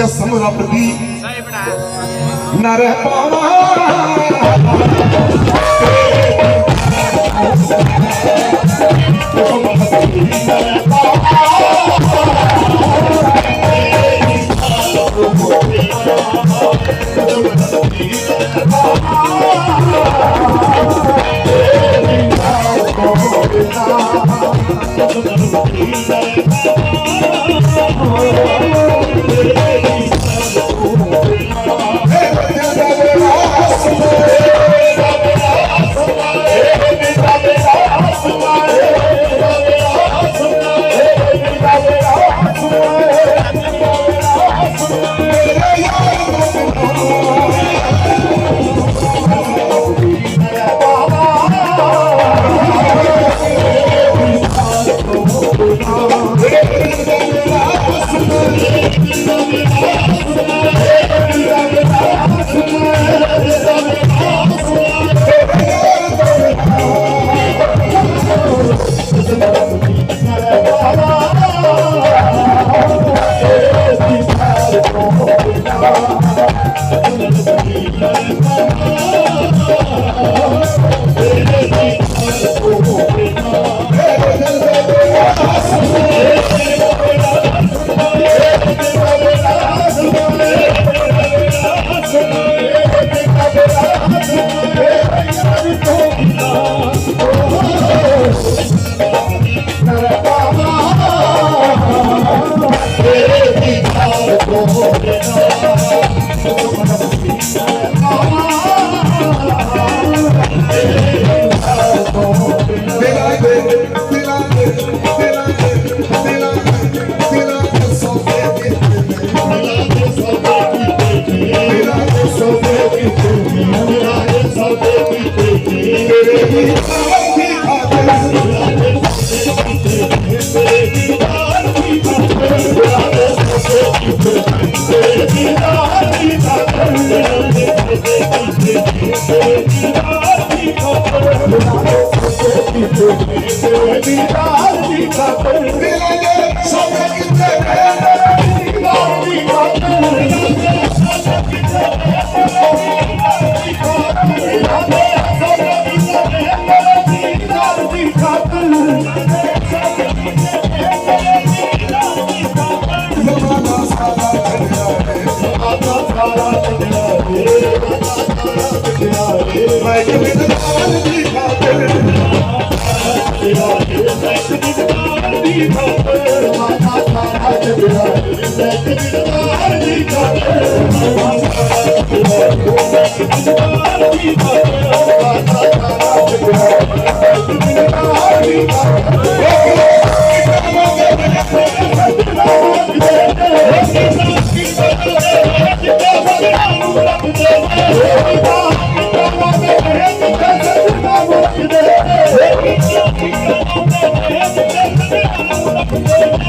कसम रब दी न रह Thank. ਦਿਲਾਂ ਦੇ ਸੌਦੇ ਕੀਤੇ ਜ਼ਮਾਨਾ ਸਾਡਾ ਚੱਲਿਆ ਹੈ ਜ਼ਮਾਨਾ ਸਾਡਾ ਚੱਲਿਆ ਹੈ ਮੈਂ ਕਿਵੇਂ ਦਿਲਾਂ Yeah.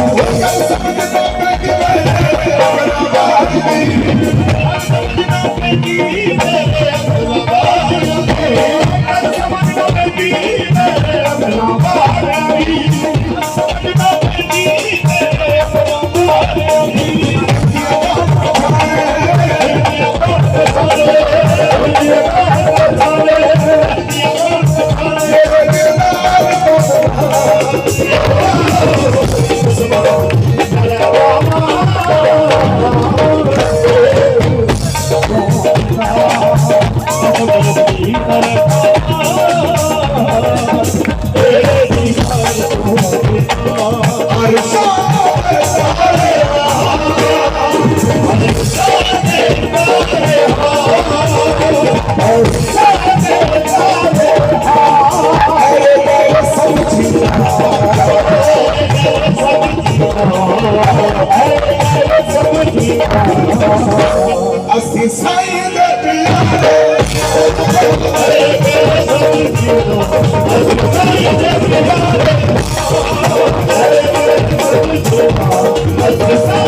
Oh, Let's go.